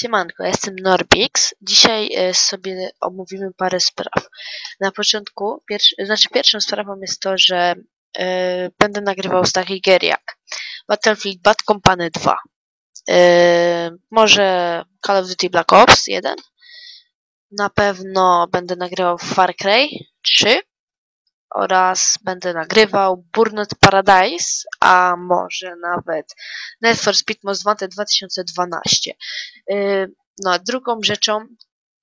Siemanko, jestem Norbix. Dzisiaj e, sobie omówimy parę spraw. Na początku, znaczy pierwszą sprawą jest to, że e, będę nagrywał takich gier jak Battlefield Bad Company 2, e, może Call of Duty Black Ops 1, na pewno będę nagrywał Far Cry 3 oraz będę nagrywał Burnout Paradise, a może nawet Need for Speed Most Wanted 2012. Yy, no, a drugą rzeczą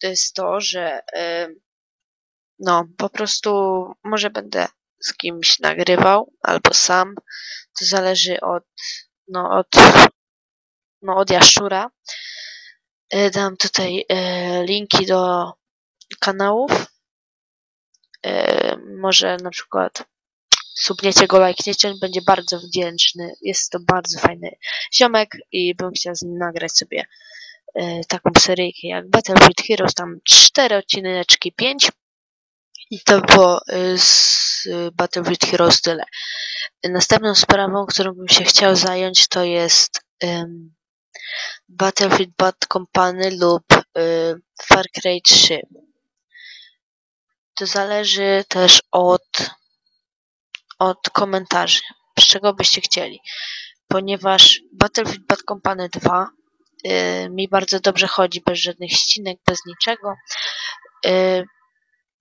to jest to, że yy, no, po prostu może będę z kimś nagrywał albo sam. To zależy od, no, od, no, od Jaszczura. Yy, dam tutaj linki do kanałów może na przykład subniecie go, lajkniecie, będzie bardzo wdzięczny. Jest to bardzo fajny ziomek i bym chciał z nim nagrać sobie e, taką seryjkę jak Battlefield Heroes, tam cztery odcineczki, pięć i to było e, z Battlefield Heroes tyle. Następną sprawą, którą bym się chciał zająć, to jest um, Battlefield Bad Company lub Far Cry 3. To zależy też od, od komentarzy, z czego byście chcieli. Ponieważ Battlefield Bad Company 2 yy, mi bardzo dobrze chodzi, bez żadnych ścinek, bez niczego. Yy,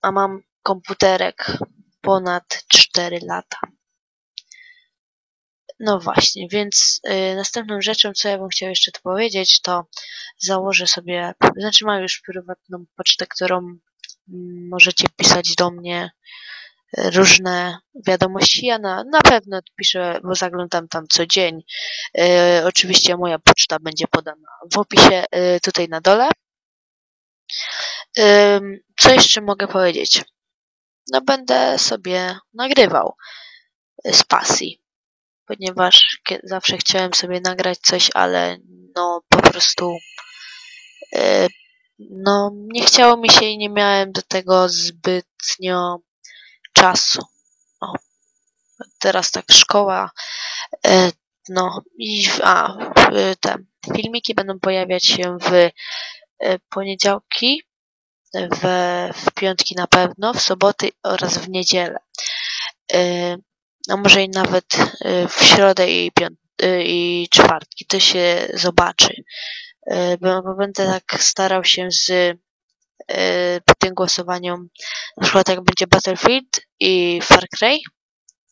a mam komputerek ponad 4 lata. No właśnie, więc y, następną rzeczą, co ja bym chciał jeszcze tu powiedzieć, to założę sobie, znaczy mam już prywatną pocztę, którą możecie pisać do mnie różne wiadomości. Ja na, na pewno odpiszę, bo zaglądam tam co dzień. E, oczywiście moja poczta będzie podana w opisie e, tutaj na dole. E, co jeszcze mogę powiedzieć? No będę sobie nagrywał z pasji, ponieważ zawsze chciałem sobie nagrać coś, ale no po prostu no, nie chciało mi się i nie miałem do tego zbytnio czasu. No, teraz tak szkoła, e, no i a, te filmiki będą pojawiać się w e, poniedziałki, w, w piątki na pewno, w soboty oraz w niedzielę. E, no może i nawet w środę i, piąt i czwartki. To się zobaczy. E, bo będę tak starał się z e, po tym głosowaniu, na przykład jak będzie Battlefield i Far Cry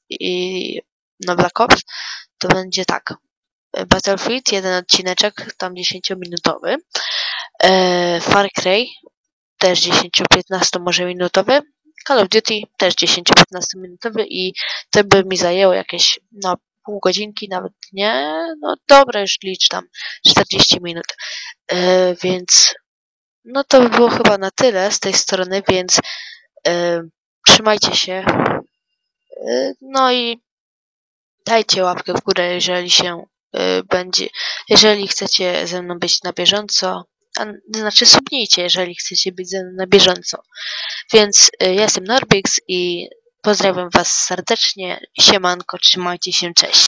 i no Black Ops, to będzie tak. Battlefield, jeden odcineczek, tam 10-minutowy. E, Far Cry, też 10-15 może minutowy. Call of Duty, też 10-15 minutowy i to by mi zajęło jakieś no, pół godzinki, nawet nie, no dobra, już licz tam 40 minut. E, więc no to by było chyba na tyle z tej strony, więc e, trzymajcie się. E, no i dajcie łapkę w górę, jeżeli się będzie, jeżeli chcecie ze mną być na bieżąco, a, znaczy subnijcie, jeżeli chcecie być ze mną na bieżąco. Więc ja jestem Norbix i pozdrawiam Was serdecznie. Siemanko, trzymajcie się, cześć.